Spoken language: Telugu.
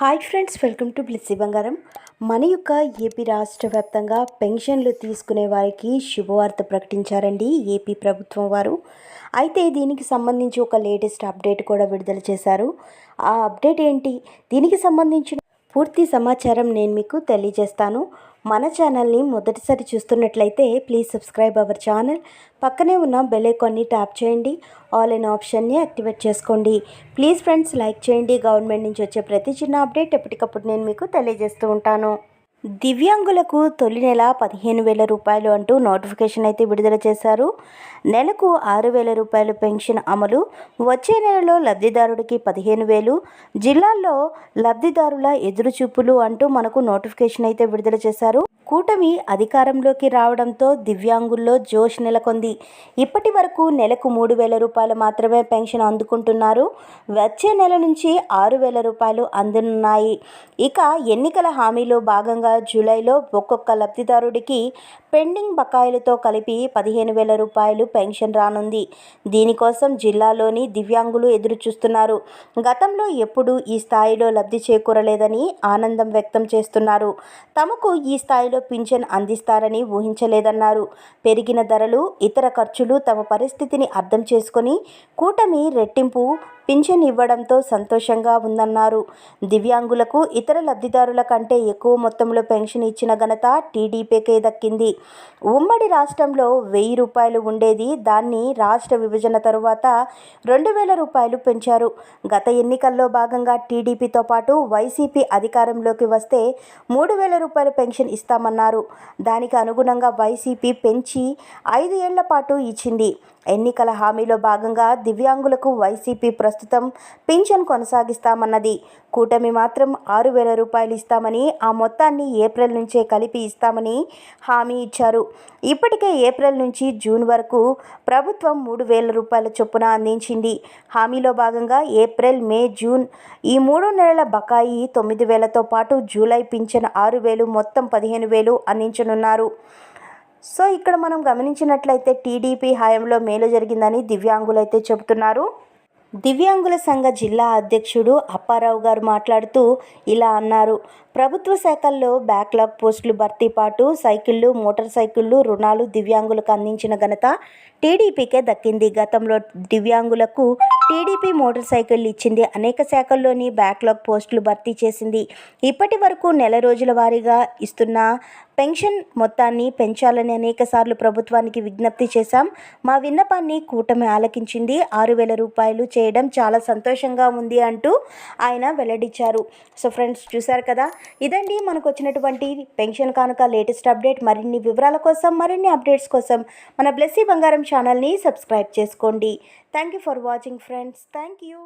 Hi friends welcome to Blissy Bangaram. మన యొక్క ఏపీ రాష్ట్ర వ్యాప్తంగా పెన్షన్లు తీసుకునే వారికి శుభవార్త ప్రకటించారండి ఏపీ ప్రభుత్వం వారు. అయితే దీనికి సంబంధించి ఒక లేటెస్ట్ అప్డేట్ కూడా విడుదల చేశారు. ఆ అప్డేట్ ఏంటి? దీనికి సంబంధించిన పూర్తి సమాచారం నేను మీకు తెలియజేస్తాను. మన ఛానల్ని మొదటిసారి చూస్తున్నట్లయితే ప్లీజ్ సబ్స్క్రైబ్ అవర్ ఛానల్ పక్కనే ఉన్న బెల్ ఐకాన్ని ట్యాప్ చేయండి. ఆల్ ఇన్ ఆప్షన్ని యాక్టివేట్ చేసుకోండి. ప్లీజ్ ఫ్రెండ్స్ లైక్ చేయండి. గవర్నమెంట్ నుంచి వచ్చే ప్రతి చిన్న అప్డేట్ ఎప్పటికప్పుడు నేను మీకు తెలియజేస్తూ ఉంటాను. దివ్యాంగులకు తొలి నెల పదిహేను వేల రూపాయలు అంటూ నోటిఫికేషన్ అయితే విడుదల చేశారు. నెలకు ఆరు వేల రూపాయలు పెన్షన్ అమలు. వచ్చే నెలలో లబ్ధిదారుడికి పదిహేను వేలు. జిల్లాల్లో లబ్ధిదారుల ఎదురుచూపులు అంటూ మనకు నోటిఫికేషన్ అయితే విడుదల చేశారు. కూటమి అధికారంలోకి రావడంతో దివ్యాంగుల్లో జోష్ నెలకొంది. ఇప్పటి వరకు నెలకు మూడు వేల రూపాయలు మాత్రమే పెన్షన్ అందుకుంటున్నారు. వచ్చే నెల నుంచి ఆరు వేల రూపాయలు అందనున్నాయి. ఇక ఎన్నికల హామీలో భాగంగా జూలైలో ఒక్కొక్క లబ్ధిదారుడికి పెండింగ్ బకాయిలతో కలిపి పదిహేను వేల రూపాయలు పెన్షన్ రానుంది. దీనికోసం జిల్లాలోని దివ్యాంగులు ఎదురుచూస్తున్నారు. గతంలో ఎప్పుడూ ఈ స్థాయిలో లబ్ధి చేకూరలేదని ఆనందం వ్యక్తం చేస్తున్నారు. తమకు ఈ స్థాయిలో పింఛన్ అందిస్తారని ఊహించలేదన్నారు. పెరిగిన ధరలు ఇతర ఖర్చులు తమ పరిస్థితిని అర్థం చేసుకొని కూటమి రెట్టింపు పింఛన్ ఇవ్వడంతో సంతోషంగా ఉందన్నారు. దివ్యాంగులకు ఇతర లబ్ధిదారుల కంటే ఎక్కువ మొత్తంలో పెన్షన్ ఇచ్చిన ఘనత టీడీపీకే దక్కింది. ఉమ్మడి రాష్ట్రంలో వెయ్యి రూపాయలు ఉండేది దాన్ని రాష్ట్ర విభజన తరువాత రెండు వేల రూపాయలు పెంచారు. గత ఎన్నికల్లో భాగంగా టీడీపీతో పాటు వైసీపీ అధికారంలోకి వస్తే మూడు వేల రూపాయల పెన్షన్ ఇస్తామన్నారు. దానికి అనుగుణంగా వైసీపీ పెంచి ఐదు ఏళ్ళ పాటు ఇచ్చింది. ఎన్నికల హామీలో భాగంగా దివ్యాంగులకు వైసీపీ ప్రస్తుతం ప్రస్తుతం పింఛన్ కొనసాగిస్తామన్నది. కూటమి మాత్రం ఆరు వేల రూపాయలు ఇస్తామని ఆ మొత్తాన్ని ఏప్రిల్ నుంచే కలిపి ఇస్తామని హామీ ఇచ్చారు. ఇప్పటికే ఏప్రిల్ నుంచి జూన్ వరకు ప్రభుత్వం మూడు వేల రూపాయల చొప్పున అందించింది. హామీలో భాగంగా ఏప్రిల్ మే జూన్ ఈ మూడు నెలల బకాయి తొమ్మిది వేలతో పాటు జూలై పింఛన్ ఆరు వేలు మొత్తం పదిహేను వేలు అందించనున్నారు. సో ఇక్కడ మనం గమనించినట్లయితే టీడీపీ హయాంలో మేలు జరిగిందని దివ్యాంగులైతే చెబుతున్నారు. దివ్యాంగుల సంఘ జిల్లా అధ్యక్షుడు అప్పారావు గారు మాట్లాడుతూ ఇలా అన్నారు. ప్రభుత్వ శాఖల్లో బ్యాక్లాగ్ పోస్టులు భర్తీ పాటు సైకిళ్ళు మోటార్ సైకిళ్ళు రుణాలు దివ్యాంగులకు అందించిన ఘనత టీడీపీకే దక్కింది. గతంలో దివ్యాంగులకు టీడీపీ మోటార్ సైకిళ్ళు ఇచ్చింది అనేక శాఖల్లోని బ్యాక్లాగ్ పోస్టులు భర్తీ చేసింది. ఇప్పటి వరకు నెల రోజుల వారీగా ఇస్తున్న పెన్షన్ మొత్తాన్ని పెంచాలని అనేకసార్లు ప్రభుత్వానికి విజ్ఞప్తి చేశాం. మా విన్నపాన్ని కూటమి ఆలకించింది. ఆరు వేల రూపాయలు చేయడం చాలా సంతోషంగా ఉంది అంటూ ఆయన వెల్లడించారు. సో ఫ్రెండ్స్ చూశారు కదా? ఇదండి మనకు వచ్చినటువంటి పెన్షన్ కానుక లేటెస్ట్ అప్డేట్. మరిన్ని వివరాల కోసం మరిన్ని అప్డేట్స్ కోసం మన బ్లెస్సీ బంగారం ఛానల్ని సబ్స్క్రైబ్ చేసుకోండి. Thank you for watching friends thank you